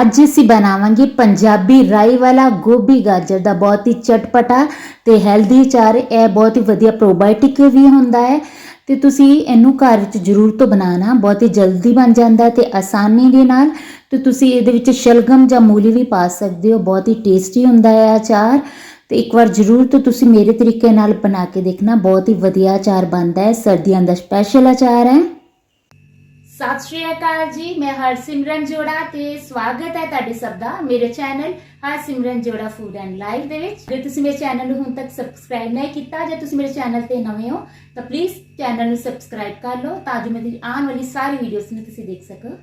ਅੱਜ ਅਸੀਂ ਬਣਾਵਾਂਗੇ ਪੰਜਾਬੀ ਰਾਈ ਵਾਲਾ ਗੋਭੀ ਗਾਜਰ ਦਾ ਬਹੁਤ ਹੀ ਚਟਪਟਾ ਤੇ ਹੈਲਦੀ ਚਾਰ ਇਹ ਬਹੁਤ ਹੀ ਵਧੀਆ ਪ੍ਰੋਬਾਇਓਟਿਕ ਵੀ ਹੁੰਦਾ ਹੈ ਤੇ ਤੁਸੀਂ ਇਹਨੂੰ ਘਰ ਵਿੱਚ ਜ਼ਰੂਰ ਤੋਂ ਬਣਾਉਣਾ, ਬਹੁਤ ਹੀ ਜਲਦੀ ਬਣ ਜਾਂਦਾ ਹੈ ਤੇ ਆਸਾਨੀ ਦੇ ਨਾਲ ਤੇ ਤੁਸੀਂ ਇਹਦੇ ਵਿੱਚ ਸ਼ਲਗਮ ਜਾਂ ਮੂਲੀ ਵੀ ਪਾ ਸਕਦੇ ਹੋ, ਬਹੁਤ ਹੀ ਟੇਸਟੀ ਹੁੰਦਾ ਹੈ ਅਚਾਰ। ਤੇ ਇੱਕ ਵਾਰ ਜ਼ਰੂਰ ਤੋਂ ਤੁਸੀਂ ਮੇਰੇ ਤਰੀਕੇ ਨਾਲ ਬਣਾ ਕੇ ਦੇਖਣਾ, ਬਹੁਤ ਹੀ ਵਧੀਆ ਅਚਾਰ ਬਣਦਾ ਹੈ, ਸਰਦੀਆਂ ਦਾ ਸਪੈਸ਼ਲ ਅਚਾਰ ਹੈ। ਸਤਿ ਸ਼੍ਰੀ ਅਕਾਲ ਜੀ, ਮੈਂ ਹਰਸਿਮਰਨ ਜੋੜਾ ਤੇ ਸਵਾਗਤ ਹੈ ਤੁਹਾਡੇ ਸਭ ਦਾ ਮੇਰੇ ਚੈਨਲ ਹਰਸਿਮਰਨ ਜੋੜਾ ਫੂਡ ਐਂਡ ਲਾਈਫ ਦੇ ਵਿੱਚ। ਜੇ ਤੁਸੀਂ ਮੇਰੇ ਚੈਨਲ ਨੂੰ ਹੁਣ ਤੱਕ ਸਬਸਕ੍ਰਾਈਬ ਨਹੀਂ ਕੀਤਾ, ਜੇ ਤੁਸੀਂ ਮੇਰੇ ਚੈਨਲ ਤੇ ਨਵੇਂ ਹੋ, ਤਾਂ ਪਲੀਜ਼ ਚੈਨਲ ਨੂੰ ਸਬਸਕ੍ਰਾਈਬ ਕਰ ਲਓ ਤਾਂ ਜੋ ਮੇਰੀ ਆਉਣ ਵਾਲੀ ਸਾਰੀ ਵੀਡੀਓਜ਼ ਨੂੰ ਤੁਸੀਂ ਦੇਖ ਸਕੋ।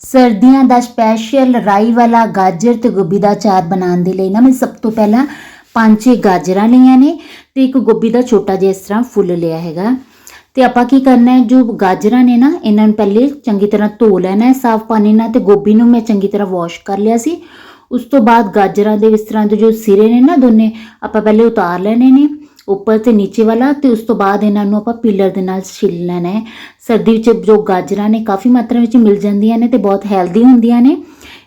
ਸਰਦੀਆਂ ਦਾ ਸਪੈਸ਼ਲ ਰਾਈ ਵਾਲਾ ਗਾਜਰ ਤੇ ਗੋਭੀ ਦਾ ਚਾਰ ਬਣਾਉਣ ਦੇ ਲਈ ਨਾ ਮੈਂ ਸਭ ਤੋਂ ਪਹਿਲਾਂ ਪੰਜ ਛੇ ਗਾਜਰਾਂ ਲਈਆਂ ਨੇ ਤੇ ਇੱਕ ਗੋਭੀ ਦਾ ਛੋਟਾ ਜਿਹਾ ਇਸ ਤਰ੍ਹਾਂ ਫੁੱਲ ਲਿਆ ਹੈਗਾ। ਤੇ ਆਪਾਂ ਕੀ ਕਰਨਾ ਹੈ? ਜੋ ਗਾਜਰਾਂ ਨੇ ਨਾ, ਇਹਨਾਂ ਨੂੰ ਪਹਿਲੇ ਚੰਗੀ ਤਰ੍ਹਾਂ ਧੋ ਲੈਣਾ ਹੈ, ਸਾਫ਼ ਪਾਣੀ ਨਾਲ ਤੇ ਗੋਭੀ ਨੂੰ ਮੈਂ ਚੰਗੀ ਤਰ੍ਹਾਂ ਵਾਸ਼ ਕਰ ਲਿਆ ਸੀ। ਉਸ ਤੋਂ ਬਾਅਦ ਗਾਜਰਾਂ ਦੇ ਇਸ ਤਰ੍ਹਾਂ ਦੇ ਜੋ ਸਿਰੇ ਨੇ ਨਾ ਦੋਨੇ, ਆਪਾਂ ਪਹਿਲੇ ਉਤਾਰ ਲੈਣੇ ਨੇ ਉੱਪਰ ਤੇ ਨੀਚੇ ਵਾਲਾ ਤੇ ਉਸ ਤੋਂ ਬਾਅਦ ਇਹਨਾਂ ਨੂੰ ਆਪਾਂ ਪੀਲਰ ਦੇ ਨਾਲ ਛਿੱਲ ਲੈਣਾ ਹੈ। ਸਰਦੀ ਵਿੱਚ ਜੋ ਗਾਜਰਾਂ ਨੇ ਕਾਫੀ ਮਾਤਰਾ ਵਿੱਚ ਮਿਲ ਜਾਂਦੀਆਂ ਨੇ ਤੇ ਬਹੁਤ ਹੈਲਦੀ ਹੁੰਦੀਆਂ ਨੇ।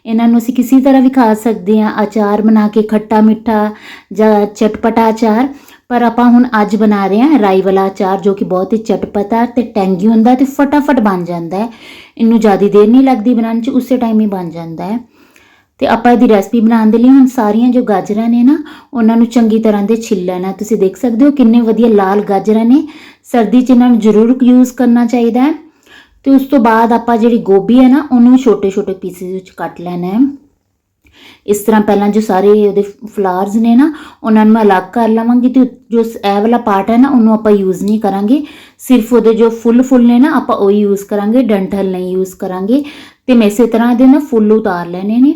ਇਹਨਾਂ ਨੂੰ ਅਸੀਂ ਕਿਸੇ ਤਰ੍ਹਾਂ ਵੀ ਖਾ ਸਕਦੇ ਹਾਂ, ਅਚਾਰ ਬਣਾ ਕੇ, ਖੱਟਾ ਮਿੱਠਾ ਜਾਂ ਚਟਪਟਾ ਅਚਾਰ। ਪਰ ਆਪਾਂ ਹੁਣ ਅੱਜ ਬਣਾ ਰਹੇ ਹਾਂ ਰਾਈ ਵਾਲਾ ਅਚਾਰ ਜੋ ਕਿ ਬਹੁਤ ਹੀ ਚਟਪਟਾ ਤੇ ਟੈਂਗੀ ਹੁੰਦਾ ਤੇ ਫਟਾਫਟ ਬਣ ਜਾਂਦਾ ਹੈ। ਇਹਨੂੰ ਜ਼ਿਆਦਾ ਦੇਰ ਨਹੀਂ ਲੱਗਦੀ ਬਣਾਉਣ 'ਚ, ਉਸੇ ਟਾਈਮ ਹੀ ਬਣ ਜਾਂਦਾ ਹੈ। ਤੇ ਆਪਾਂ ਇਹਦੀ ਰੈਸਪੀ ਬਣਾਉਣ ਦੇ ਲਈ ਹੁਣ ਸਾਰੀਆਂ ਜੋ ਗਾਜਰਾਂ ਨੇ ਨਾ, ਉਹਨਾਂ ਨੂੰ ਚੰਗੀ ਤਰ੍ਹਾਂ ਦੇ ਛਿੱਲ ਲੈਣਾ। ਤੁਸੀਂ ਦੇਖ ਸਕਦੇ ਹੋ ਕਿੰਨੇ ਵਧੀਆ ਲਾਲ ਗਾਜਰਾਂ ਨੇ। ਸਰਦੀ 'ਚ ਇਹਨਾਂ ਨੂੰ ਜ਼ਰੂਰ ਯੂਜ਼ ਕਰਨਾ ਚਾਹੀਦਾ ਹੈ। ਤੇ ਉਸ ਤੋਂ ਬਾਅਦ ਆਪਾਂ ਜਿਹੜੀ ਗੋਭੀ ਹੈ ਨਾ, ਉਹਨੂੰ ਛੋਟੇ-ਛੋਟੇ ਪੀਸਿਸ ਵਿੱਚ ਕੱਟ ਲੈਣਾ ਹੈ। ਇਸ ਤਰ੍ਹਾਂ ਪਹਿਲਾਂ ਜੋ ਸਾਰੇ ਉਹਦੇ ਫਲਾਵਰਸ ਨੇ ਨਾ, ਉਹਨਾਂ ਨੂੰ ਮੈਂ ਅਲੱਗ ਕਰ ਲਵਾਂਗੀ ਤੇ ਜੋ ਇਹ ਵਾਲਾ ਪਾਰਟ ਹੈ ਨਾ, ਉਹਨੂੰ ਆਪਾਂ ਯੂਜ਼ ਨਹੀਂ ਕਰਾਂਗੇ। ਸਿਰਫ ਉਹਦੇ ਜੋ ਫੁੱਲ ਫੁੱਲ ਨੇ ਨਾ, ਆਪਾਂ ਉਹ ਯੂਜ਼ ਕਰਾਂਗੇ, ਡੰਠਲ ਨਹੀਂ ਯੂਜ਼ ਕਰਾਂਗੇ। ਤੇ ਮੈਂ ਇਸੇ ਤਰ੍ਹਾਂ ਦੇ ਨਾ ਫੁੱਲ ਉਤਾਰ ਲੈਣੇ ਨੇ।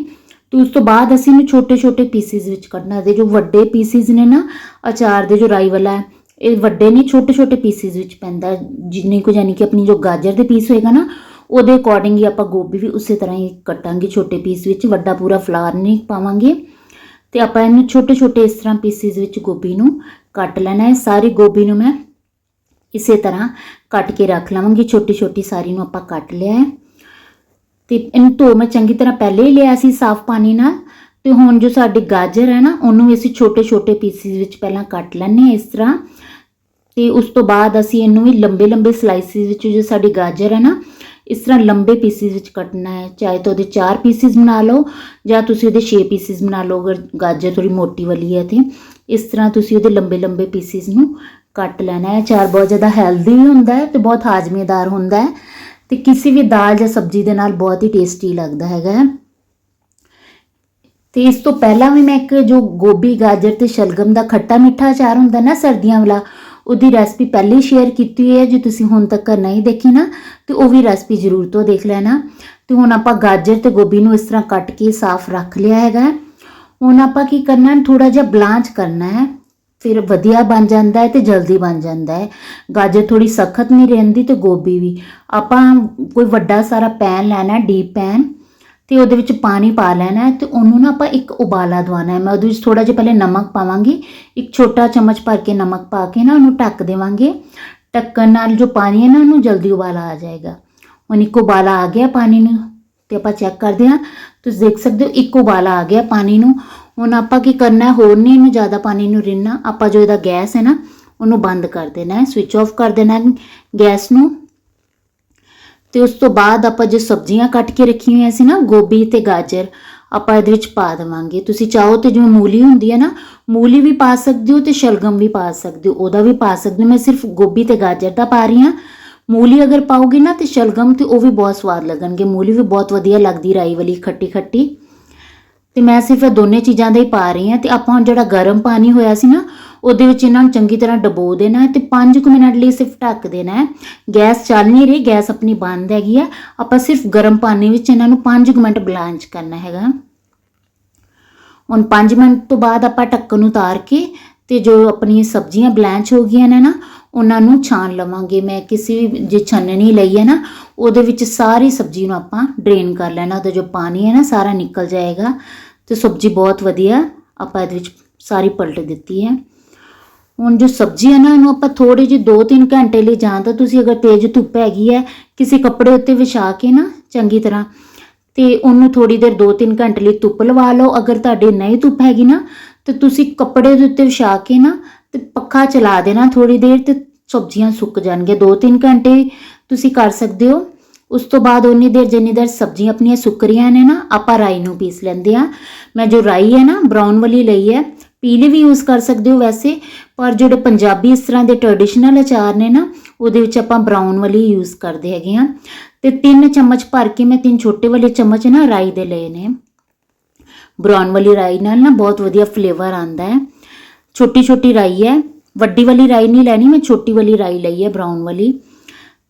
ਤੇ ਉਸ ਤੋਂ ਬਾਅਦ ਅਸੀਂ ਇਹਨੂੰ ਛੋਟੇ-ਛੋਟੇ ਪੀਸਿਸ ਵਿੱਚ ਕੱਢਣਾ। ਦੇ ਜੋ ਵੱਡੇ ਪੀਸਿਸ ਨੇ ਨਾ, ਅਚਾਰ ਦੇ ਜੋ ਰਾਈ ਵਾਲਾ ਹੈ ਇਹ ਵੱਡੇ ਨਹੀਂ, ਛੋਟੇ-ਛੋਟੇ ਪੀਸਿਸ ਵਿੱਚ ਪੈਂਦਾ। ਹੈ। ਜਿੰਨੇ ਕੁ ਯਾਨੀ ਕਿ ਆਪਣੀ ਜੋ ਗਾਜਰ ਦੇ ਪੀਸ ਹੋਏਗਾ ਨਾ ਉਹਦੇ ਅਕੋਰਡਿੰਗ ਹੀ ਆਪਾਂ ਗੋਭੀ ਵੀ ਉਸੇ ਤਰ੍ਹਾਂ ਹੀ ਕੱਟਾਂਗੇ ਛੋਟੇ ਪੀਸ ਵਿੱਚ, ਵੱਡਾ ਪੂਰਾ ਫਲਾਰ ਨਹੀਂ ਪਾਵਾਂਗੇ। ਤੇ ਆਪਾਂ ਇਹਨੂੰ ਛੋਟੇ-ਛੋਟੇ ਇਸ ਤਰ੍ਹਾਂ ਪੀਸਿਸ ਵਿੱਚ ਗੋਭੀ ਨੂੰ ਕੱਟ ਲੈਣਾ ਹੈ। ਸਾਰੀ ਗੋਭੀ ਨੂੰ ਮੈਂ ਇਸੇ ਤਰ੍ਹਾਂ ਕੱਟ ਕੇ ਰੱਖ ਲਵਾਂਗੀ। ਛੋਟੀ-ਛੋਟੀ ਸਾਰੀ ਨੂੰ ਆਪਾਂ ਕੱਟ ਲਿਆ ਹੈ। ਤੇ ਇਹਨੂੰ ਧੋ ਮੈਂ ਚੰਗੀ ਤਰ੍ਹਾਂ ਪਹਿਲੇ ਹੀ ਲਿਆ ਸੀ ਸਾਫ਼ ਪਾਣੀ ਨਾਲ। ਤੇ ਹੁਣ ਜੋ ਸਾਡੀ ਗਾਜਰ ਹੈ ਨਾ, ਉਹਨੂੰ ਵੀ ਅਸੀਂ ਛੋਟੇ-ਛੋਟੇ ਪੀਸਿਸ ਵਿੱਚ ਪਹਿਲਾਂ ਕੱਟ ਲੈਣੇ ਆ ਇਸ ਤਰ੍ਹਾਂ। ਤੇ ਉਸ ਤੋਂ ਬਾਅਦ ਅਸੀਂ ਇਹਨੂੰ ਵੀ ਲੰਬੇ-ਲੰਬੇ ਸਲਾਈਸਿਸ ਵਿੱਚ ਜੋ ਸਾਡੀ ਗਾਜਰ ਹੈ ਨਾ ਇਸ ਤਰ੍ਹਾਂ ਲੰਬੇ ਪੀਸਿਸ ਵਿੱਚ ਕੱਟਣਾ ਹੈ, ਚਾਹੇ ਤਾਂ ਉਹਦੇ 4 ਪੀਸਿਸ ਬਣਾ ਲਓ ਜਾਂ ਤੁਸੀਂ ਉਹਦੇ 6 ਪੀਸਿਸ ਬਣਾ ਲਓ, ਅਗਰ ਗਾਜਰ ਥੋੜੀ ਮੋਟੀ ਵਾਲੀ ਹੈ ਤੇ ਇਸ ਤਰ੍ਹਾਂ ਤੁਸੀਂ ਉਹਦੇ ਲੰਬੇ-ਲੰਬੇ ਪੀਸਿਸ ਨੂੰ ਕੱਟ ਲੈਣਾ ਹੈ ਚਾਰ ਬਹੁਤ ਜ਼ਿਆਦਾ ਹੈਲਦੀ ਵੀ ਹੁੰਦਾ ਹੈ ਤੇ ਬਹੁਤ ਹਾਜ਼ਮੇਦਾਰ ਹੁੰਦਾ ਹੈ ਤੇ ਕਿਸੇ ਵੀ ਦਾਲ ਜਾਂ ਸਬਜ਼ੀ ਦੇ ਨਾਲ ਬਹੁਤ ਹੀ ਟੇਸਟੀ ਲੱਗਦਾ ਹੈਗਾ ਹੈ। ਤੇ ਇਸ ਤੋਂ ਪਹਿਲਾਂ ਵੀ ਮੈਂ ਇੱਕ ਜੋ ਗੋਭੀ, ਗਾਜਰ ਤੇ ਸ਼ਲਗਮ ਦਾ ਖੱਟਾ ਮਿੱਠਾ ਅਚਾਰ ਹੁੰਦਾ ਨਾ ਸਰਦੀਆਂ ਵਾਲਾ ਉਹਦੀ ਰੈਸਪੀ ਪਹਿਲੇ ਸ਼ੇਅਰ ਕੀਤੀ ਹੋਈ ਹੈ, ਜੇ ਤੁਸੀਂ ਹੁਣ ਤੱਕ ਨਹੀਂ ਦੇਖੀ ਨਾ, ਤੇ ਉਹ ਵੀ ਰੈਸਪੀ ਜ਼ਰੂਰ ਤੋਂ ਦੇਖ ਲੈਣਾ। ਤੇ ਹੁਣ ਆਪਾਂ ਗਾਜਰ ਤੇ ਗੋਭੀ ਨੂੰ ਇਸ ਤਰ੍ਹਾਂ ਕੱਟ ਕੇ ਸਾਫ਼ ਰੱਖ ਲਿਆ ਹੈਗਾ ਹੁਣ ਆਪਾਂ ਕੀ ਕਰਨਾ ਹੈ ਥੋੜਾ ਜਿਹਾ ਬਲਾਂਚ ਕਰਨਾ ਹੈ, ਫਿਰ ਵਧੀਆ ਬਣ ਜਾਂਦਾ ਹੈ ਤੇ ਜਲਦੀ ਬਣ ਜਾਂਦਾ ਹੈ। ਗਾਜਰ ਥੋੜੀ ਸਖਤ ਨਹੀਂ ਰਹਿੰਦੀ ਤੇ ਗੋਭੀ ਵੀ। ਆਪਾਂ ਕੋਈ ਵੱਡਾ ਸਾਰਾ ਪੈਨ ਲੈਣਾ ਡੀਪ ਪੈਨ ਤੇ ਉਹਦੇ ਵਿੱਚ ਪਾਣੀ ਪਾ ਲੈਣਾ ਹੈ ਤੇ ਉਹਨੂੰ ਨਾ ਆਪਾਂ ਇੱਕ ਉਬਾਲਾ ਦਵਾਉਣਾ ਹੈ। ਮੈਂ ਉਹਦੇ ਵਿੱਚ ਥੋੜਾ ਜਿਹਾ ਪਹਿਲੇ ਨਮਕ ਪਾਵਾਂਗੀ। ਇੱਕ ਛੋਟਾ ਚਮਚ ਭਰ ਕੇ ਨਮਕ ਪਾ ਕੇ ਨਾ ਉਹਨੂੰ ਢੱਕ ਦੇਵਾਂਗੇ। ਢੱਕਣ ਨਾਲ ਜੋ ਪਾਣੀ ਹੈ ਨਾ ਉਹਨੂੰ ਜਲਦੀ ਉਬਾਲਾ ਆ ਜਾਏਗਾ। ਹੁਣ ਇੱਕ ਉਬਾਲਾ ਆ ਗਿਆ ਪਾਣੀ ਨੂੰ ਤੇ ਆਪਾਂ ਚੈੱਕ ਕਰਦੇ ਹਾਂ। ਤੁਸੀਂ ਦੇਖ ਸਕਦੇ ਹੋ ਇੱਕ ਉਬਾਲਾ ਆ ਗਿਆ ਪਾਣੀ ਨੂੰ। ਹੁਣ ਆਪਾਂ ਕੀ ਕਰਨਾ ਹੈ? ਹੋਰ ਨਹੀਂ ਇਹਨੂੰ ਜ਼ਿਆਦਾ ਪਾਣੀ ਨੂੰ ਰਿੰਨਾ ਆਪਾਂ ਜੋ ਇਹਦਾ ਗੈਸ ਹੈ ਨਾ, ਉਹਨੂੰ ਬੰਦ ਕਰ ਦੇਣਾ ਹੈ। ਸਵਿਚ ਆਫ ਕਰ ਦੇਣਾ ਗੈਸ ਨੂੰ। ਤੇ ਉਸ ਤੋਂ ਬਾਅਦ ਆਪਾਂ ਜੋ ਸਬਜ਼ੀਆਂ ਕੱਟ ਕੇ ਰੱਖੀਆਂ ਹੋਈਆਂ ਸੀ ਨਾ, ਗੋਭੀ ਤੇ ਗਾਜਰ, ਆਪਾਂ ਇਹਦੇ ਵਿੱਚ ਪਾ ਦੇਵਾਂਗੇ। ਤੁਸੀਂ ਚਾਹੋ ਤੇ ਜਿਵੇਂ ਮੂਲੀ ਹੁੰਦੀ ਹੈ ਨਾ, ਮੂਲੀ ਵੀ ਪਾ ਸਕਦੇ ਹੋ ਤੇ ਸ਼ਲਗਮ ਵੀ ਪਾ ਸਕਦੇ ਹੋ। ਉਹਦਾ ਵੀ ਪਾ ਸਕਦੇ ਹੋ। ਮੈਂ ਸਿਰਫ ਗੋਭੀ ਤੇ ਗਾਜਰ ਦਾ ਪਾ ਰਹੀ ਹਾਂ। ਮੂਲੀ ਅਗਰ ਪਾਓਗੇ ਨਾ ਤੇ ਸ਼ਲਗਮ ਤੇ ਉਹ ਵੀ ਬਹੁਤ ਸਵਾਦ ਲੱਗਣਗੇ। ਮੂਲੀ ਵੀ ਬਹੁਤ ਵਧੀਆ ਲੱਗਦੀ ਰਾਈ ਵਾਲੀ ਖੱਟੀ ਖੱਟੀ। ਤੇ ਮੈਂ ਸਿਰਫ ਇਹ ਦੋਨੇ ਚੀਜ਼ਾਂ ਦਾ ਹੀ ਪਾ ਰਹੀ ਹਾਂ। ਤੇ ਆਪਾਂ ਹੁਣ ਜਿਹੜਾ ਗਰਮ ਪਾਣੀ ਹੋਇਆ ਸੀ ਨਾ ਉਹਦੇ ਵਿੱਚ ਇਹਨਾਂ ਨੂੰ ਚੰਗੀ ਤਰ੍ਹਾਂ ਡਬੋ ਦੇਣਾ ਹੈ ਤੇ 5 ਕੁ ਮਿੰਟ ਲਈ ਸਿਰਫ ਢੱਕ ਦੇਣਾ ਹੈ। ਗੈਸ ਚੱਲ ਨਹੀਂ ਰਹੀ, ਗੈਸ ਆਪਣੀ ਬੰਦ ਹੈਗੀ ਆ। ਆਪਾਂ ਸਿਰਫ ਗਰਮ ਪਾਣੀ ਵਿੱਚ ਇਹਨਾਂ ਨੂੰ 5 ਮਿੰਟ ਬਲਾਂਚ ਕਰਨਾ ਹੈਗਾ। ਹੁਣ 5 ਮਿੰਟ ਤੋਂ ਬਾਅਦ ਆਪਾਂ ਢੱਕਣ ਨੂੰ ਉਤਾਰ ਕੇ ਤੇ ਜੋ ਆਪਣੀ ਸਬਜ਼ੀਆਂ ਬਲਾਂਚ ਹੋ ਗਈਆਂ ਨੇ ਨਾ, ਉਹਨਾਂ ਨੂੰ ਛਾਣ ਲਵਾਂਗੇ। ਮੈਂ ਕਿਸੇ ਵੀ ਜੇ ਛਾਨਣੀ ਲਈ ਹੈ ਨਾ, ਉਹਦੇ ਵਿੱਚ ਸਾਰੀ ਸਬਜ਼ੀ ਨੂੰ ਆਪਾਂ ਡਰੇਨ ਕਰ ਲੈਣਾ। ਉਹਦਾ ਜੋ ਪਾਣੀ ਹੈ ਨਾ, ਸਾਰਾ ਨਿਕਲ ਜਾਏਗਾ। ਤੇ ਸਬਜ਼ੀ ਬਹੁਤ ਵਧੀਆ ਆਪਾਂ ਇਹਦੇ ਵਿੱਚ ਸਾਰੀ ਪਲਟ ਦਿੱਤੀ ਹੈ। ਹੁਣ ਜੋ ਸਬਜ਼ੀ ਹੈ ਨਾ, ਇਹਨੂੰ ਆਪਾਂ ਥੋੜੀ ਜਿਹੀ 2-3 ਘੰਟੇ ਲਈ ਜਾਂ ਤਾਂ ਤੁਸੀਂ ਅਗਰ ਤੇਜ਼ ਧੁੱਪ ਹੈਗੀ ਹੈ, ਕਿਸੇ ਕੱਪੜੇ ਉੱਤੇ ਵਿਛਾ ਕੇ ਨਾ, ਚੰਗੀ ਤਰ੍ਹਾਂ, ਤੇ ਉਹਨੂੰ ਥੋੜੀ ਦੇਰ 2-3 ਘੰਟੇ ਲਈ ਧੁੱਪ ਲਵਾ ਲਓ। ਅਗਰ ਤੁਹਾਡੇ ਨਹੀਂ ਧੁੱਪ ਹੈਗੀ ਨਾ, ਤੇ ਤੁਸੀਂ ਕੱਪੜੇ ਦੇ ਉੱਤੇ ਵਿਛਾ ਕੇ ਨਾ, ਤੇ ਪੱਖਾ ਚਲਾ ਦੇਣਾ ਥੋੜੀ ਦੇਰ ਤੇ ਸਬਜ਼ੀਆਂ ਸੁੱਕ ਜਾਣਗੀਆਂ। 2-3 ਘੰਟੇ ਤੁਸੀਂ ਕਰ ਸਕਦੇ ਹੋ। ਉਸ ਤੋਂ ਬਾਅਦ ਉਨੀ ਦੇਰ ਜਿੰਨੀ ਦੇਰ ਸਬਜ਼ੀਆਂ ਆਪਣੀਆਂ ਸੁੱਕ ਰਹੀਆਂ ਨੇ ਨਾ, ਆਪਾਂ ਰਾਈ ਨੂੰ ਪੀਸ ਲੈਂਦੇ ਆ ਮੈਂ ਜੋ ਰਾਈ ਹੈ ਨਾ, ਬਰਾਊਨ ਵਾਲੀ ਲਈ ਹੈ ਪੀਲੇ ਵੀ ਯੂਜ਼ ਕਰ ਸਕਦੇ ਹੋ ਵੈਸੇ, ਪਰ ਜਿਹੜੇ ਪੰਜਾਬੀ ਇਸ ਤਰ੍ਹਾਂ ਦੇ ਟ੍ਰੈਡੀਸ਼ਨਲ ਅਚਾਰ ਨੇ ਨਾ, ਉਹਦੇ ਵਿੱਚ ਆਪਾਂ ਬਰਾਊਨ ਵਾਲੀ ਯੂਜ਼ ਕਰਦੇ ਹੈਗੇ ਆ ਤੇ ਤਿੰਨ ਚਮਚ ਭਰ ਕੇ ਮੈਂ ਤਿੰਨ ਛੋਟੇ ਵਾਲੇ ਚਮਚ ਨਾ ਰਾਈ ਦੇ ਲਏ ਨੇ। ਬਰਾਊਨ ਵਾਲੀ ਰਾਈ ਨਾਲ ਨਾ ਬਹੁਤ ਵਧੀਆ ਫਲੇਵਰ ਆਂਦਾ ਹੈ। ਛੋਟੀ ਛੋਟੀ ਰਾਈ ਹੈ, ਵੱਡੀ ਵਾਲੀ ਰਾਈ ਨਹੀਂ ਲੈਣੀ, ਮੈਂ ਛੋਟੀ ਵਾਲੀ ਰਾਈ ਲਈ ਹੈ ਬਰਾਊਨ ਵਾਲੀ।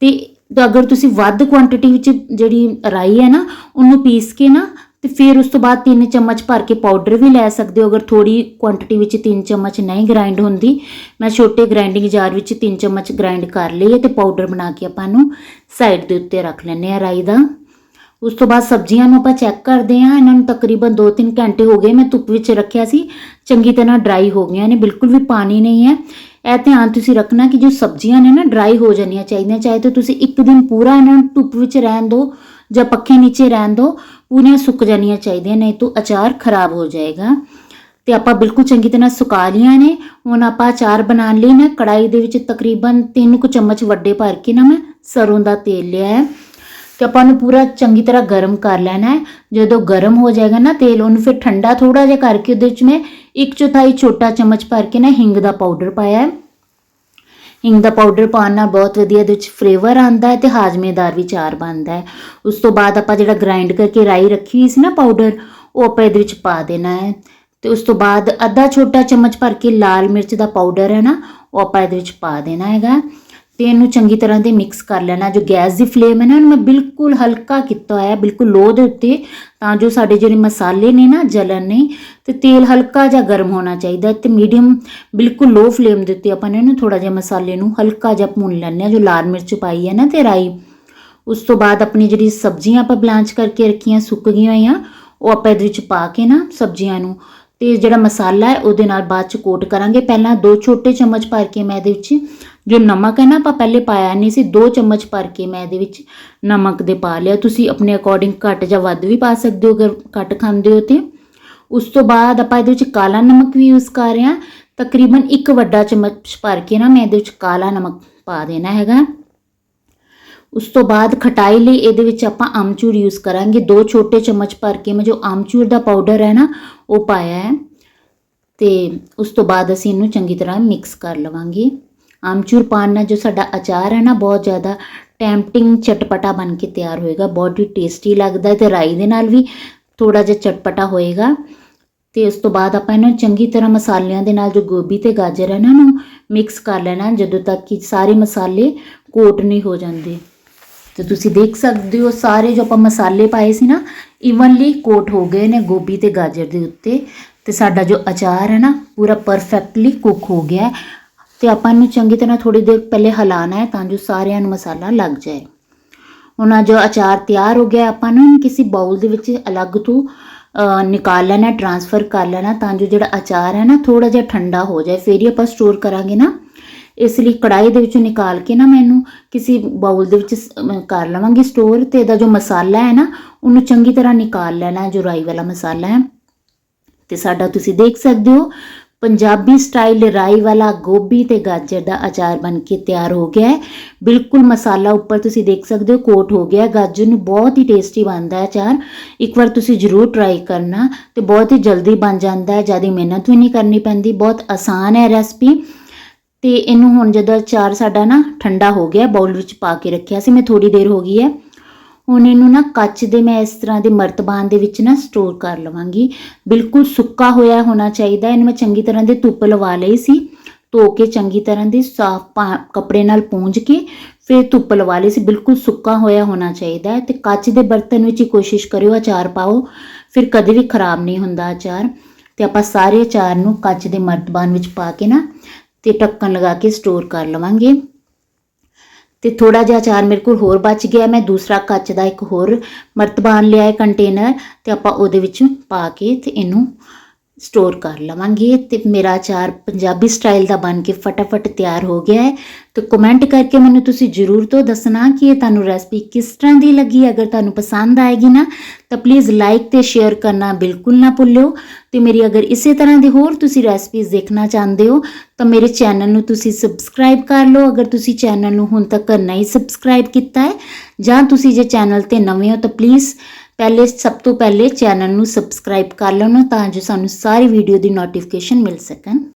ਤੇ ਅਗਰ ਤੁਸੀਂ ਵੱਧ ਕੁਆਂਟੀਟੀ ਵਿੱਚ ਜਿਹੜੀ ਰਾਈ ਹੈ ਨਾ, ਉਹਨੂੰ ਪੀਸ ਕੇ ਨਾ ਤੇ ਫਿਰ ਉਸ ਤੋਂ ਬਾਅਦ 3 ਚਮਚ ਭਰ ਕੇ ਪਾਊਡਰ ਵੀ ਲੈ ਸਕਦੇ ਹੋ। ਅਗਰ ਥੋੜੀ ਕੁਆਂਟੀਟੀ ਵਿੱਚ 3 ਚਮਚ ਨਹੀਂ ਗ੍ਰਾਈਂਡ ਹੁੰਦੀ, ਮੈਂ ਛੋਟੇ ਗ੍ਰਾਈਂਡਿੰਗ ਜਾਰ ਵਿੱਚ 3 ਚਮਚ ਗ੍ਰਾਈਂਡ ਕਰ ਲਈ ਹੈ ਤੇ ਪਾਊਡਰ ਬਣਾ ਕੇ ਆਪਾਂ ਨੂੰ ਸਾਈਡ ਦੇ ਉੱਤੇ ਰੱਖ ਲੈਂਦੇ ਆ ਰਾਈ ਦਾ। ਉਸ ਤੋਂ ਬਾਅਦ ਸਬਜ਼ੀਆਂ ਨੂੰ ਆਪਾਂ ਚੈੱਕ ਕਰਦੇ ਹਾਂ। ਇਹਨਾਂ ਨੂੰ ਤਕਰੀਬਨ 2-3 ਘੰਟੇ ਹੋ ਗਏ ਮੈਂ ਧੁੱਪ ਵਿੱਚ ਰੱਖਿਆ ਸੀ। ਚੰਗੀ ਤਰ੍ਹਾਂ ਡਰਾਈ ਹੋ ਗਈਆਂ ਨੇ, ਬਿਲਕੁਲ ਵੀ ਪਾਣੀ ਨਹੀਂ ਹੈ। ਇਹ ਧਿਆਨ ਤੁਸੀਂ ਰੱਖਣਾ ਕਿ ਜੋ ਸਬਜ਼ੀਆਂ ਨੇ ਨਾ ਡਰਾਈ ਹੋ ਜਾਣੀਆਂ ਚਾਹੀਦੀਆਂ, ਚਾਹੇ ਤਾਂ ਤੁਸੀਂ ਇੱਕ ਦਿਨ ਪੂਰਾ ਇਹਨਾਂ ਨੂੰ ਧੁੱਪ ਵਿੱਚ ਰਹਿਣ ਦਿਓ। ਜਾਂ ਪੱਖੇ ਨੀਚੇ ਰਹਿਣ ਦਿਓ ਪੂਰੀਆਂ ਸੁੱਕ ਜਾਣੀਆਂ ਚਾਹੀਦੀਆਂ, ਨਹੀਂ ਤਾਂ ਅਚਾਰ ਖਰਾਬ ਹੋ ਜਾਏਗਾ। ਤੇ ਆਪਾਂ ਬਿਲਕੁਲ ਚੰਗੀ ਤਰ੍ਹਾਂ ਸੁਕਾ ਲੀਆਂ ਨੇ। ਹੁਣ ਆਪਾਂ ਅਚਾਰ ਬਣਾਉਣ ਲਈ ਨਾ ਕੜਾਈ ਦੇ ਵਿੱਚ ਤਕਰੀਬਨ 3 ਕੁ ਚਮਚ ਵੱਡੇ ਭਰ ਕੇ ਨਾ ਮੈਂ ਸਰੋਂ ਦਾ ਤੇਲ ਲਿਆ ਹੈ। ਤੇ ਆਪਾਂ ਨੂੰ ਪੂਰਾ ਚੰਗੀ ਤਰ੍ਹਾਂ ਗਰਮ ਕਰ ਲੈਣਾ ਹੈ। ਜਦੋਂ ਗਰਮ ਹੋ ਜਾਏਗਾ ਨਾ ਤੇਲ, ਉਹਨੂੰ ਫਿਰ ਠੰਡਾ ਥੋੜਾ ਜਿਹਾ ਕਰਕੇ ਉਹਦੇ ਵਿੱਚ ਮੈਂ ਇੱਕ ਚੌਥਾਈ ਛੋਟਾ ਚਮਚ ਭਰ ਕੇ ਨਾ ਹਿੰਗ ਦਾ ਪਾਊਡਰ ਪਾਇਆ ਹੈ। ਹਿੰਗ ਦਾ ਪਾਊਡਰ ਪਾਉਣ ਨਾਲ ਬਹੁਤ ਵਧੀਆ ਇਹਦੇ ਵਿੱਚ ਫਲੇਵਰ ਆਂਦਾ ਹੈ ਤੇ ਹਾਜ਼ਮੇਦਾਰ ਵੀ ਚਾਰ ਬਣਦਾ ਹੈ। ਉਸ ਤੋਂ ਬਾਅਦ ਆਪਾਂ ਜਿਹੜਾ ਗ੍ਰਾਈਂਡ ਕਰਕੇ ਰਾਈ ਰੱਖੀ ਹੋਈ ਸੀ ਨਾ ਪਾਊਡਰ ਉਹ ਆਪਾਂ ਇਹਦੇ ਵਿੱਚ ਪਾ ਦੇਣਾ ਹੈ। ਤੇ ਉਸ ਤੋਂ ਬਾਅਦ ਅੱਧਾ ਛੋਟਾ ਚਮਚ ਭਰ ਕੇ ਲਾਲ ਮਿਰਚ ਦਾ ਪਾਊਡਰ ਹੈ ਨਾ, ਉਹ ਆਪਾਂ ਇਹਦੇ ਵਿੱਚ ਪਾ ਦੇਣਾ ਹੈਗਾ। ਤੇ ਇਹਨੂੰ ਚੰਗੀ ਤਰ੍ਹਾਂ ਦੇ ਮਿਕਸ ਕਰ ਲੈਣਾ। ਜੋ ਗੈਸ ਦੀ ਫਲੇਮ ਹੈ ਨਾ ਉਹਨੂੰ ਮੈਂ ਬਿਲਕੁਲ ਹਲਕਾ ਕੀਤਾ ਹੋਇਆ ਬਿਲਕੁਲ ਲੋ ਦੇ ਉੱਤੇ, ਤਾਂ ਜੋ ਸਾਡੇ ਜਿਹੜੇ ਮਸਾਲੇ ਨੇ ਨਾ, ਜਲਣ ਨਹੀਂ, ਤੇ ਤੇਲ ਹਲਕਾ ਜਿਹਾ ਗਰਮ ਹੋਣਾ ਚਾਹੀਦਾ ਹੈ ਤੇ ਮੀਡੀਅਮ ਬਿਲਕੁਲ ਲੋ ਫਲੇਮ ਦੇ ਉੱਤੇ ਆਪਾਂ ਨੇ ਇਹਨੂੰ ਥੋੜਾ ਜਿਹਾ ਮਸਾਲੇ ਨੂੰ ਹਲਕਾ ਜਿਹਾ ਭੁੰਨ ਲੈਣਾ ਜੋ ਲਾਲ ਮਿਰਚ ਪਾਈ ਹੈ ਨਾ ਤੇ ਰਾਈ। ਉਸ ਤੋਂ ਬਾਅਦ ਆਪਣੀ ਜਿਹੜੀ ਸਬਜ਼ੀਆਂ ਆਪਾਂ ਬਲਾਂਚ ਕਰਕੇ ਰੱਖੀਆਂ, ਸੁੱਕ ਗਈਆਂ ਹੋਈਆਂ, ਉਹ ਆਪਾਂ ਇਹਦੇ ਵਿੱਚ ਪਾ ਕੇ ਨਾ ਸਬਜ਼ੀਆਂ ਨੂੰ, ਤੇ ਜਿਹੜਾ ਮਸਾਲਾ ਹੈ, ਉਹਦੇ ਨਾਲ ਬਾਅਦ ਚ ਕੋਟ ਕਰਾਂਗੇ। ਪਹਿਲਾਂ ਦੋ ਛੋਟੇ ਚਮਚ ਭਰ ਕੇ ਮੈਂ ਇਹਦੇ ਵਿੱਚ ਜੋ ਨਮਕ ਹੈ ਨਾ, ਆਪਾਂ ਪਹਿਲੇ ਪਾਇਆ ਨਹੀਂ ਸੀ, ਦੋ ਚਮਚ ਭਰ ਕੇ ਮੈਂ ਇਹਦੇ ਵਿੱਚ ਨਮਕ ਦੇ ਪਾ ਲਿਆ। ਤੁਸੀਂ ਆਪਣੇ ਅਕੋਰਡਿੰਗ ਘੱਟ ਜਾਂ ਵੱਧ ਵੀ ਪਾ ਸਕਦੇ ਹੋ, ਅਗਰ ਘੱਟ ਖਾਂਦੇ ਹੋ ਤੇ। ਉਸ ਤੋਂ ਬਾਅਦ ਆਪਾਂ ਇਹਦੇ ਵਿੱਚ ਕਾਲਾ ਨਮਕ ਵੀ ਯੂਜ਼ ਕਰ ਰਹੇ ਹਾਂ। ਤਕਰੀਬਨ ਇੱਕ ਵੱਡਾ ਚਮਚ ਭਰ ਕੇ ਨਾ, ਮੈਂ ਇਹਦੇ ਵਿੱਚ ਕਾਲਾ ਨਮਕ ਪਾ ਦੇਣਾ ਹੈਗਾ। ਉਸ ਤੋਂ ਬਾਅਦ ਖਟਾਈ ਲਈ ਇਹਦੇ ਵਿੱਚ ਆਪਾਂ ਆਮਚੂਰ ਯੂਜ਼ ਕਰਾਂਗੇ। ਦੋ ਛੋਟੇ ਚਮਚ ਭਰ ਕੇ ਮੈਂ ਜੋ ਆਮਚੂਰ ਦਾ ਪਾਊਡਰ ਹੈ ਨਾ, ਉਹ ਪਾਇਆ ਹੈ। ਤੇ ਉਸ ਤੋਂ ਬਾਅਦ ਅਸੀਂ ਇਹਨੂੰ ਚੰਗੀ ਤਰ੍ਹਾਂ ਮਿਕਸ ਕਰ ਲਵਾਂਗੇ। ਆਮਚੂਰ ਪਾਉਣ ਨਾਲ ਜੋ ਸਾਡਾ ਅਚਾਰ ਹੈ ਨਾ, ਬਹੁਤ ਜ਼ਿਆਦਾ ਟੈਂਪਟਿੰਗ ਚਟਪਟਾ ਬਣ ਕੇ ਤਿਆਰ ਹੋਏਗਾ। ਬਹੁਤ ਹੀ ਟੇਸਟੀ ਲੱਗਦਾ ਹੈ ਤੇ ਰਾਈ ਦੇ ਨਾਲ ਵੀ ਥੋੜਾ ਜਿਹਾ ਚਟਪਟਾ ਹੋਏਗਾ। ਤੇ ਉਸ ਤੋਂ ਬਾਅਦ ਆਪਾਂ ਇਹਨਾਂ ਚੰਗੀ ਤਰ੍ਹਾਂ ਮਸਾਲਿਆਂ ਦੇ ਨਾਲ ਜੋ ਗੋਭੀ ਤੇ ਗਾਜਰ ਹੈ ਨਾ ਨੂੰ ਮਿਕਸ ਕਰ ਲੈਣਾ ਜਦੋਂ ਤੱਕ ਕਿ ਸਾਰੇ ਮਸਾਲੇ ਕੋਟ ਨਹੀਂ ਹੋ ਜਾਂਦੇ। ਤੇ ਤੁਸੀਂ ਦੇਖ ਸਕਦੇ ਹੋ, ਸਾਰੇ ਜੋ ਆਪਾਂ ਮਸਾਲੇ ਪਾਏ ਸੀ ਨਾ ਇਵਨਲੀ ਕੋਟ ਹੋ ਗਏ ਨੇ ਗੋਭੀ ਤੇ ਗਾਜਰ ਦੇ ਉੱਤੇ। ਤੇ ਸਾਡਾ ਜੋ ਅਚਾਰ ਹੈ ਨਾ, ਪੂਰਾ ਪਰਫੈਕਟਲੀ ਕੁਕ ਹੋ ਗਿਆ ਤੇ ਆਪਾਂ ਇਹਨੂੰ ਚੰਗੀ ਤਰ੍ਹਾਂ ਥੋੜੀ ਦੇਰ ਪਹਿਲੇ ਹਿਲਾਣਾ ਹੈ ਤਾਂ ਜੋ ਸਾਰਿਆਂ ਨੂੰ ਮਸਾਲਾ ਲੱਗ ਜਾਏ। ਹੁਣ ਜੋ ਅਚਾਰ ਤਿਆਰ ਹੋ ਗਿਆ, ਆਪਾਂ ਨੂੰ ਕਿਸੇ ਬਾਉਲ ਦੇ ਵਿੱਚ ਅਲੱਗ ਤੋਂ ਨਿਕਾਲ ਲੈਣਾ, ਟ੍ਰਾਂਸਫਰ ਕਰ ਲੈਣਾ ਤਾਂ ਜੋ ਜਿਹੜਾ ਅਚਾਰ ਹੈ ਨਾ ਥੋੜਾ ਜਿਹਾ ਠੰਡਾ ਹੋ ਜਾਏ। ਫਿਰ ਹੀ ਆਪਾਂ ਸਟੋਰ ਕਰਾਂਗੇ ਨਾ। ਇਸ ਲਈ ਕੜਾਈ ਦੇ ਵਿੱਚੋਂ ਨਿਕਾਲ ਕੇ ਨਾ ਮੈਨੂੰ ਕਿਸੇ ਬਾਉਲ ਦੇ ਵਿੱਚ ਕਰ ਲਵਾਂਗੀ ਸਟੋਰ ਤੇ ਇਹਦਾ ਜੋ ਮਸਾਲਾ ਹੈ ਨਾ, ਉਹਨੂੰ ਚੰਗੀ ਤਰ੍ਹਾਂ ਨਿਕਾਲ ਲੈਣਾ, ਜੋ ਰਾਈ ਵਾਲਾ ਮਸਾਲਾ ਹੈ। ਤੇ ਸਾਡਾ ਤੁਸੀਂ ਦੇਖ ਸਕਦੇ ਹੋ ਪੰਜਾਬੀ ਸਟਾਈਲ ਰਾਈ ਵਾਲਾ ਗੋਭੀ ਤੇ ਗਾਜਰ ਦਾ ਅਚਾਰ ਬਣ ਕੇ ਤਿਆਰ ਹੋ ਗਿਆ ਹੈ। ਬਿਲਕੁਲ ਮਸਾਲਾ ਉੱਪਰ ਤੁਸੀਂ ਦੇਖ ਸਕਦੇ ਹੋ ਕੋਟ ਹੋ ਗਿਆ ਗਾਜਰ ਨੂੰ ਬਹੁਤ ਹੀ ਟੇਸਟੀ ਬਣਦਾ ਹੈ ਅਚਾਰ। ਇੱਕ ਵਾਰ ਤੁਸੀਂ ਜ਼ਰੂਰ ਟਰਾਈ ਕਰਨਾ ਤੇ ਬਹੁਤ ਹੀ ਜਲਦੀ ਬਣ ਜਾਂਦਾ ਹੈ। ਜ਼ਿਆਦਾ ਮਿਹਨਤ ਵੀ ਨਹੀਂ ਕਰਨੀ ਪੈਂਦੀ। ਬਹੁਤ ਆਸਾਨ ਹੈ ਰੈਸਪੀ ਤੇ ਇਹਨੂੰ ਹੁਣ ਜਦੋਂ ਅਚਾਰ ਸਾਡਾ ਨਾ ਠੰਡਾ ਹੋ ਗਿਆ ਬਾਉਲ ਵਿੱਚ ਪਾ ਕੇ ਰੱਖਿਆ ਸੀ, ਮੈਂ ਥੋੜੀ ਦੇਰ ਹੋ ਗਈ ਹੈ। ਹੁਣ ਇਹਨੂੰ ਨਾ ਕੱਚ ਦੇ ਮੈਂ ਇਸ ਤਰ੍ਹਾਂ ਦੇ ਮਰਤਬਾਨ ਦੇ ਵਿੱਚ ਨਾ ਸਟੋਰ ਕਰ ਲਵਾਂਗੀ। ਬਿਲਕੁਲ ਸੁੱਕਾ ਹੋਇਆ ਹੋਣਾ ਚਾਹੀਦਾ। ਇਹਨੂੰ ਮੈਂ ਚੰਗੀ ਤਰ੍ਹਾਂ ਦੇ ਧੁੱਪ ਲਵਾ ਲਈ ਸੀ। ਧੋ ਕੇ ਚੰਗੀ ਤਰ੍ਹਾਂ ਦੇ ਸਾਫ਼ ਪਾ- ਕੱਪੜੇ ਨਾਲ ਪੂੰਝ ਕੇ ਫਿਰ ਧੁੱਪ ਲਵਾ ਲਈ ਸੀ। ਬਿਲਕੁਲ ਸੁੱਕਾ ਹੋਇਆ ਹੋਣਾ ਚਾਹੀਦਾ ਹੈ ਤੇ ਕੱਚ ਦੇ ਬਰਤਨ ਵਿੱਚ ਹੀ ਕੋਸ਼ਿਸ਼ ਕਰਿਓ ਅਚਾਰ ਪਾਓ। ਫਿਰ ਕਦੇ ਵੀ ਖਰਾਬ ਨਹੀਂ ਹੁੰਦਾ ਅਚਾਰ। ਤੇ ਆਪਾਂ ਸਾਰੇ ਅਚਾਰ ਨੂੰ ਕੱਚ ਦੇ ਮਰਤਬਾਨ ਵਿੱਚ ਪਾ ਕੇ ਨਾ ਤੇ ਢੱਕਣ ਲਗਾ ਕੇ ਸਟੋਰ ਕਰ ਲਵਾਂਗੇ। ਤੇ ਥੋੜਾ ਜਿਹਾ ਅਚਾਰ ਮੇਰੇ ਕੋਲ ਹੋਰ ਬਚ ਗਿਆ। ਮੈਂ ਦੂਸਰਾ ਕੱਚ ਦਾ ਇੱਕ ਹੋਰ ਮਰਤਬਾਨ ਲਿਆ ਹੈ ਕੰਟੇਨਰ ਤੇ ਆਪਾਂ ਉਹਦੇ ਵਿੱਚ ਪਾ ਕੇ ਤੇ ਇਹਨੂੰ ਸਟੋਰ ਕਰ ਲਵਾਂਗੇ ਤੇ ਮੇਰਾ ਅਚਾਰ ਪੰਜਾਬੀ ਸਟਾਈਲ ਦਾ ਬਣ ਕੇ ਫਟਾਫਟ ਤਿਆਰ ਹੋ ਗਿਆ ਹੈ। ਤੇ ਕਮੈਂਟ ਕਰਕੇ ਮੈਨੂੰ ਤੁਸੀਂ ਜਰੂਰ ਤੋਂ ਦੱਸਣਾ ਕਿ ਇਹ ਤੁਹਾਨੂੰ ਰੈਸਪੀ ਕਿਸ ਤਰ੍ਹਾਂ ਦੀ ਲੱਗੀ, ਅਗਰ ਤੁਹਾਨੂੰ ਪਸੰਦ ਆਏਗੀ ਨਾ, ਤਾਂ ਪਲੀਜ਼ ਲਾਈਕ ਤੇ ਸ਼ੇਅਰ ਕਰਨਾ ਬਿਲਕੁਲ ਨਾ ਭੁੱਲਿਓ। ਤੇ ਮੇਰੀ ਅਗਰ ਇਸੇ ਤਰ੍ਹਾਂ ਦੀ ਹੋਰ ਤੁਸੀਂ ਰੈਸਪੀਜ਼ ਦੇਖਣਾ ਚਾਹੁੰਦੇ ਹੋ, ਤਾਂ ਮੇਰੇ ਚੈਨਲ ਨੂੰ ਤੁਸੀਂ ਸਬਸਕ੍ਰਾਈਬ ਕਰ ਲਓ। ਅਗਰ ਤੁਸੀਂ ਚੈਨਲ ਨੂੰ ਹੁਣ ਤੱਕ ਨਹੀਂ ਸਬਸਕ੍ਰਾਈਬ ਕੀਤਾ ਹੈ ਜਾਂ ਤੁਸੀਂ ਜੇ ਚੈਨਲ ਤੇ ਨਵੇਂ ਹੋ, ਤਾਂ ਪਲੀਜ਼ ਪਹਿਲੇ, ਸਭ ਤੋਂ ਪਹਿਲੇ ਚੈਨਲ ਨੂੰ ਸਬਸਕ੍ਰਾਈਬ ਕਰ ਲੈਣਾ ਤਾਂ ਜੋ ਸਾਨੂੰ ਸਾਰੀ ਵੀਡੀਓ ਦੀ ਨੋਟੀਫਿਕੇਸ਼ਨ ਮਿਲ ਸਕਣ।